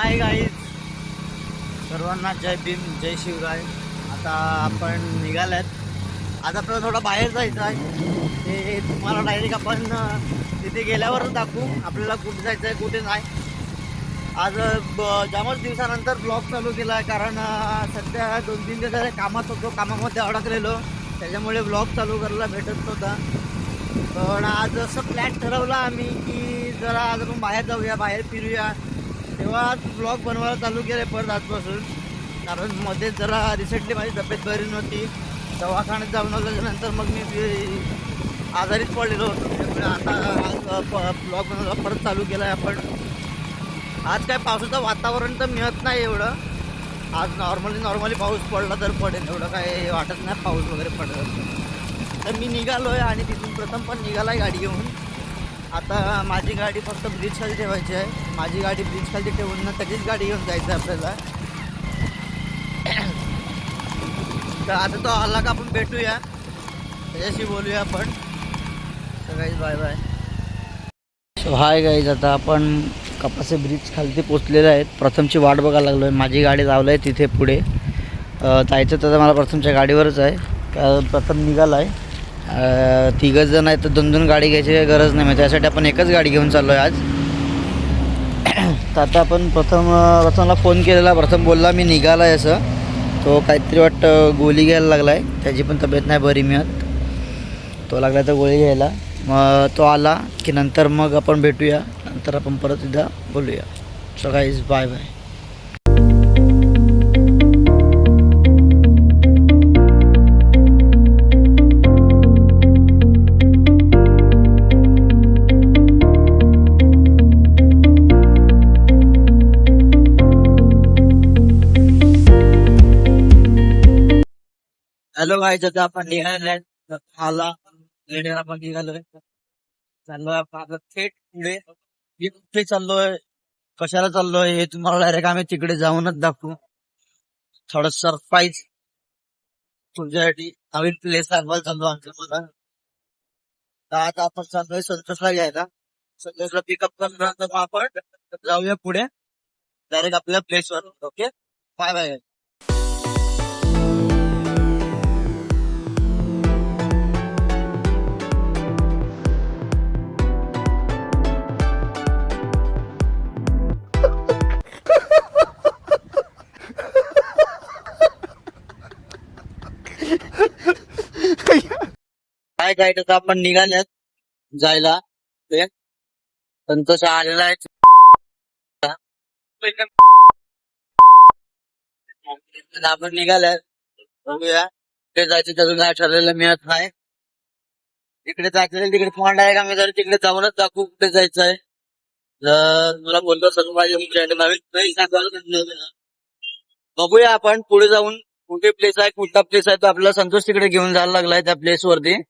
Hi guys सर्वांना जय भीम जय शिवराय. आता आपण निघाल्यात. आज आपल्याला थोडं बाहेर जायचं आहे. ते तुम्हाला डायरेक्ट आपण तिथे गेल्यावरच दाखवू. आपल्याला कुठे जायचं आहे कुठे नाही. आज ब- जामच दिवसानंतर ब्लॉग चालू केला आहे. कारण सध्या दोन तीन दिवस झाले कामात होतो. कामामध्ये अडकलेलो. त्याच्यामुळे ब्लॉग चालू करायला भेटत नव्हता. पण आज असं प्लॅन ठरवला आम्ही की जरा आज आपण बाहेर जाऊया बाहेर फिरूया. तेव्हा आज ब्लॉग बनवायला चालू केले परत आजपासून. कारण मध्ये जरा रिसेंटली माझी तब्येत बरी नव्हती. दवाखान्यात जाऊन आल्यानंतर मग मी ते आजारीच पडलेलो होतो. त्यामुळे आता आज ब्लॉग बनवायला परत चालू केला आहे आपण. आज काय पावसाचं वातावरण तर मिळत नाही एवढं. आज नॉर्मली नॉर्मली पाऊस पडला तर पडेल. एवढं काय वाटत नाही पाऊस वगैरे पडत तर. मी निघालो आहे आणि तिथून प्रथम पण निघाला आहे गाडी घेऊन. आता माझी गाडी फक्त ब्रिज खाली ठेवायची आहे. माझी गाडी ब्रिज खाली ठेवून ना त्याचीच गाडी घेऊन जायचं आहे आपल्याला. तर आता तो आला का आपण भेटूया. त्याच्याशी बोलूया आपण. तर guys bye bye so hi guys आता आपण कपासे ब्रिज खालती पोचलेले आहेत. प्रथमची वाट बघायला लागलो आहे माझी गाडी लावलं आहे तिथे पुढे. जायचं तर मला प्रथमच्या गाडीवरच आहे. कारण प्रथम निघाला आहे तिघं जण आहेत तर दोन दोन गाडी घ्यायची गरज नाही. म्हणजे त्यासाठी आपण एकच गाडी घेऊन चाललो आहे आज. तर आता आपण प्रथम अं, प्रथमला फोन केलेला. प्रथम बोलला मी निघाला आहे असं. तो काहीतरी वाटतं गोळी घ्यायला लागला आहे त्याची पण तब्येत नाही बरी मिळत. तो लागला तर गोळी घ्यायला. मग तो आला की नंतर मग आपण भेटूया. नंतर आपण परत एकदा बोलूया. So guys bye bye hello guys आता आपण निघाले आला लेडीवर आपण निघालोय चाललोय आपण आता थेट पुढे. मी कुठे चाललोय? कशाला चाललोय? हे तुम्हाला डायरेक्ट आम्ही तिकडे जाऊनच दाखवू. थोडं सरप्राईज तुमच्यासाठी नवीन प्लेस दाखवायला चाललो आमच्या मला तर आता आपण चाललोय संतोषला घ्यायला. संतोषला पिकअप करणार तर आपण जाऊया पुढे. डायरेक्ट आपल्या प्लेसवर ओके बाय बाय काय आपण निघाल्यात जायला. ते. संतोष आलेला आहे. आपण निघाल्यात. बघूया. ते जायचं त्याचं काय ठरलेलं मिळत नाही तिकडे जायचं तिकडे फंड आहे का मी जर तिकडे जाऊनच दाखवू कुठे जायचं आहे. जर मला बोलतो सर्व पाहिजे बघूया आपण पुढे जाऊन कुठे प्लेस आहे कुठला प्लेस आहे तो आपल्याला संतोष तिकडे घेऊन जायला लागलाय त्या प्लेस वरती.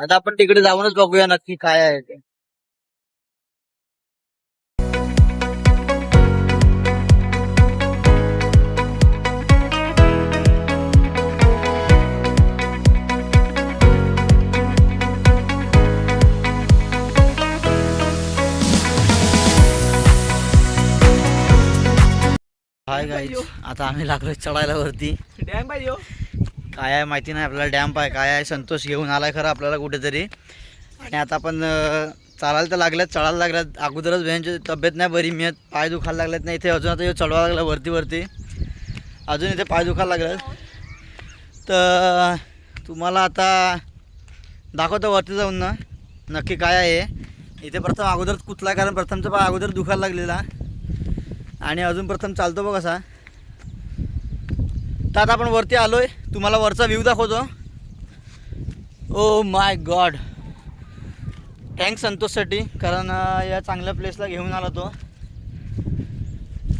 आता आपण तिकडे जाऊनच बघूया नक्की काय आहे ते. हाय गाईज आता आम्ही लागलोय चढायला वरती. डॅम पाहिजे. काय आहे माहिती नाही आपल्याला डॅम्प आहे काय आहे संतोष घेऊन आला आहे खरं आपल्याला कुठेतरी. आणि आता आपण चालायला तर लागल्यात चढायला लागल्यात. अगोदरच बहिणीची तब्येत नाही बरी मी पाय दुखायला लागल्यात नाही इथे अजून आता ह्यो चढवायला लागला वरती वरती. अजून इथे पाय दुखायला लागल्यात. तर तुम्हाला आता दाखवतो वरती जाऊन ना नक्की काय आहे. इथे प्रथम अगोदर कुठला कारण प्रथमचा पाय अगोदर दुखायला लागलेला. आणि अजून प्रथम चालतो बघ असा. तर आता आपण वरती आलो आहे तुम्हाला वरचा व्ह्यू दाखवतो. ओ माय गॉड थँक संतोषसाठी कारण या चांगल्या प्लेसला घेऊन आला तो.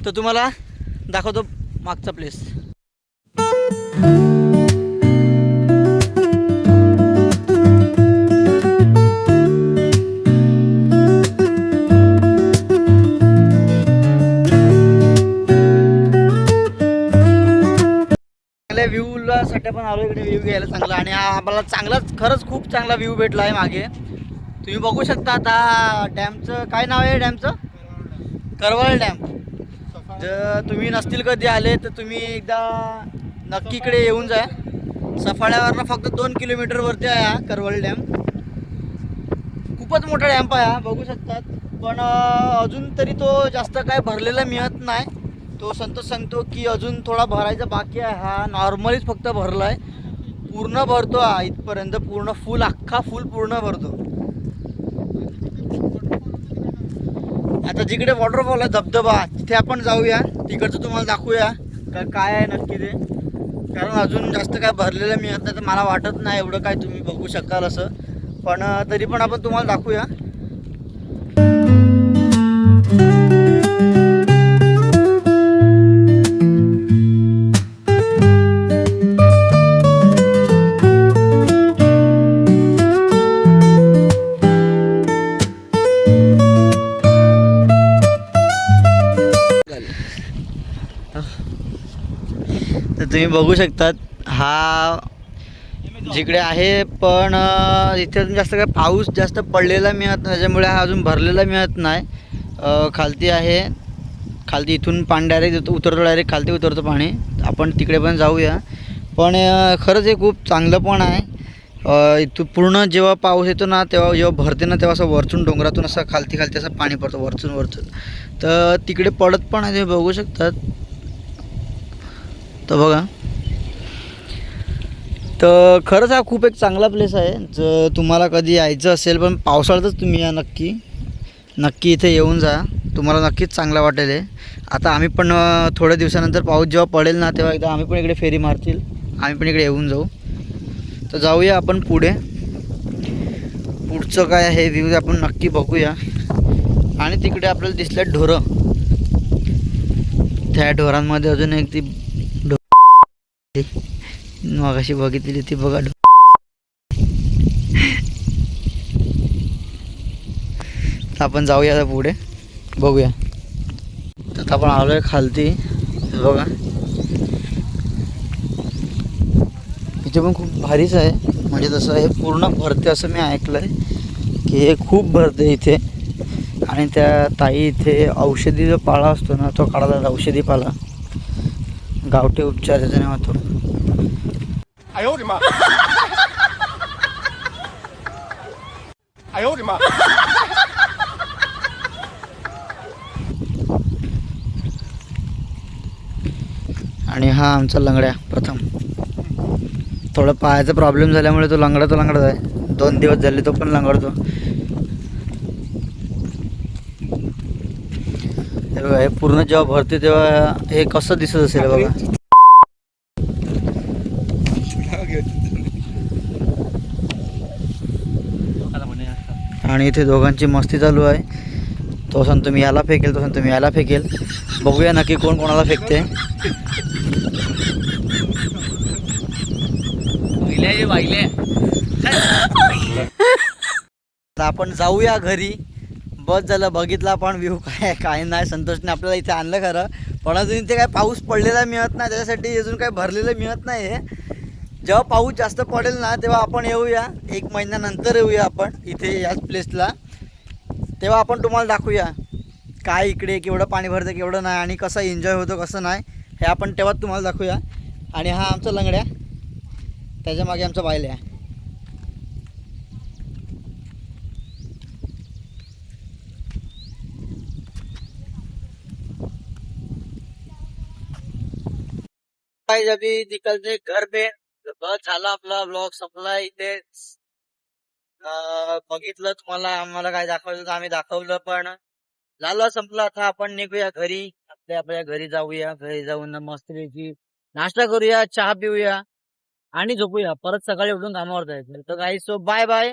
तर तुम्हाला दाखवतो मागचा प्लेस सध्या पण आलो इकडे व्ह्यू घ्यायला चांगला. आणि आम्हाला चांगलाच खरंच खूप चांगला व्ह्यू भेटला आहे मागे. तुम्ही बघू शकता आता डॅमचं काय नाव आहे डॅमचं? करवळ डॅम. जर तुम्ही नसतील कधी आले तर तुम्ही एकदा नक्की इकडे येऊन जा. सफाळ्यावरनं फक्त दोन किलोमीटरवरती आहे हा करवल डॅम. खूपच मोठा डॅम्प आहे हा बघू शकतात. पण अजून तरी तो जास्त काय भरलेला मिळत नाही. तो संतोष सांगतो की अजून थोडा भरायचा बाकी आहे. हा नॉर्मलीच फक्त भरला आहे पूर्ण भरतो हा इथपर्यंत. पूर्ण फुल अख्खा फुल पूर्ण भरतो. आता जिकडे वॉटरफॉल आहे धबधबा तिथे आपण जाऊया. तिकडचं तुम्हाला दाखवूया. का काय आहे नक्की ते. कारण अजून जास्त काय भरलेलं मिळत नाही तर मला वाटत नाही एवढं काय तुम्ही बघू शकाल असं. पण तरी पण आपण तुम्हाला दाखवूया. तुम्ही बघू शकतात. हा जिकडे आहे पण इथे अजून जास्त काय पाऊस जास्त पडलेला मिळत नाही. त्याच्यामुळे हा अजून भरलेला मिळत नाही. खालती आहे. खालती इथून पाणी डायरेक्ट उतरतो डायरेक्ट खालती उतरतो पाणी. आपण तिकडे पण जाऊया. पण खरंच हे खूप चांगलं पण आहे. इथून पूर्ण जेव्हा पाऊस येतो ना तेव्हा जेव्हा भरते ना तेव्हा असं वरचून डोंगरातून असं खालती खालती असं पाणी पडतं वरचून वरचून. तर तिकडे पडत पण आहे तुम्ही बघू शकतात. तर बघा. तर खरंच हा खूप एक चांगला प्लेस आहे. जर तुम्हाला कधी यायचं असेल पण पावसाळ्यातच तुम्ही या नक्की. नक्की इथे येऊन जा. तुम्हाला नक्कीच चांगला वाटेल आहे आता आम्ही पण थोड्या दिवसानंतर पाऊस जेव्हा पडेल ना तेव्हा एकदा आम्ही पण इकडे फेरी मारतील. आम्ही पण इकडे येऊन जाऊ. तर जाऊया आपण पुढे. पुढचं काय आहे व्ह्यू आपण नक्की बघूया. आणि तिकडे आपल्याला दिसल्या ढोरं. त्या ढोरांमध्ये अजून एक ती मग अशी बघितली ती बघा. तर आपण जाऊया आता पुढे. बघूया. तर आता आपण आलो आहे खालती बघा. इथे पण खूप भारीच आहे. म्हणजे तसं हे पूर्ण भरते असं मी ऐकलं आहे की हे खूप भरते इथे. आणि त्या ताई इथे औषधी जो पाला असतो ना तो काढायला औषधी पाला. गावठी उपचार होतो. आणि हा आमचा लंगड्या प्रथम. थोडं पायाचा प्रॉब्लेम झाल्यामुळे तो लंगडा तो लंगडा आहे. दोन दिवस झाले तो पण लंगडतो. हे बघा हे पूर्ण जेव्हा भरते तेव्हा हे कसं दिसत असेल बघा. आणि इथे दोघांची मस्ती चालू आहे. तो सांगतो मी याला फेकेल तो सांगतो मी याला फेकेल. बघूया नक्की कोण कोणाला फेकते. आपण जाऊया घरी. बस झालं बघितला पण व्ह्यू काय काय नाही संतोषने आपल्याला इथे आणलं खरं. पण अजून इथे काय पाऊस पडलेला मिळत नाही त्याच्यासाठी अजून काय भरलेलं मिळत नाही आहे जेव्हा पाऊस जास्त पडेल ना तेव्हा आपण येऊया. एक महिन्यानंतर येऊया आपण इथे याच प्लेसला तेव्हा आपण तुम्हाला दाखवूया. काय इकडे केवढं पाणी भरतं केवढं नाही आणि कसं एन्जॉय होतो कसं नाही हे आपण तेव्हाच तुम्हाला दाखवूया. आणि हा आमचा लंगड्या. त्याच्यामागे आमचं आमचा बायल्या काय अभी निकलते घर में बस झाला आपला ब्लॉग संपला इथे. बघितलं तुम्हाला आम्हाला काय दाखवलं तर आम्ही दाखवलं पण. झालं संपलं आता आपण निघूया घरी. आपल्या आपल्या घरी जाऊया घरी जाऊन मस्तपैकी नाश्ता करूया चहा पिऊया आणि झोपूया. परत सकाळी उठून कामावर जायचं. तर काही सो बाय बाय